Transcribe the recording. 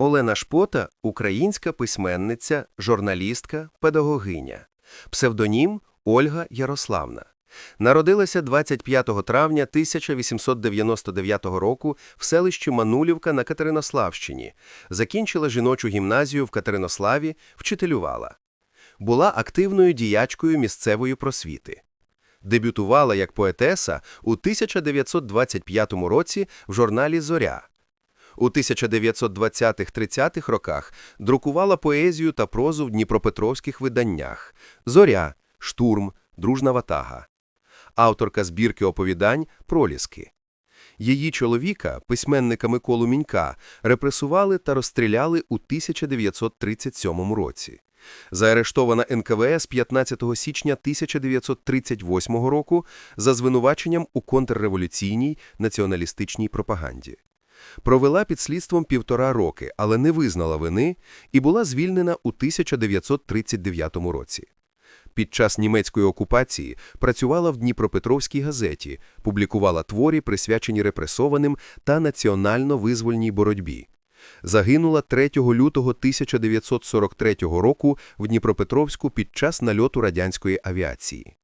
Олена Шпота – українська письменниця, журналістка, педагогиня. Псевдонім Ольга Ярославна. Народилася 25 травня 1899 року в селищі Манулівка на Катеринославщині. Закінчила жіночу гімназію в Катеринославі, вчителювала. Була активною діячкою місцевої просвіти. Дебютувала як поетеса у 1925 році в журналі «Зоря». У 1920-30-х роках друкувала поезію та прозу в дніпропетровських виданнях «Зоря», «Штурм», «Дружна ватага». Авторка збірки оповідань «Проліски». Її чоловіка, письменника Миколу Мінька, репресували та розстріляли у 1937 році. Заарештована НКВС 15 січня 1938 року за звинуваченням у контрреволюційній націоналістичній пропаганді. Провела під слідством півтора роки, але не визнала вини і була звільнена у 1939 році. Під час німецької окупації працювала в Дніпропетровській газеті, публікувала творі, присвячені репресованим та національно-визвольній боротьбі. Загинула 3 лютого 1943 року в Дніпропетровську під час нальоту радянської авіації.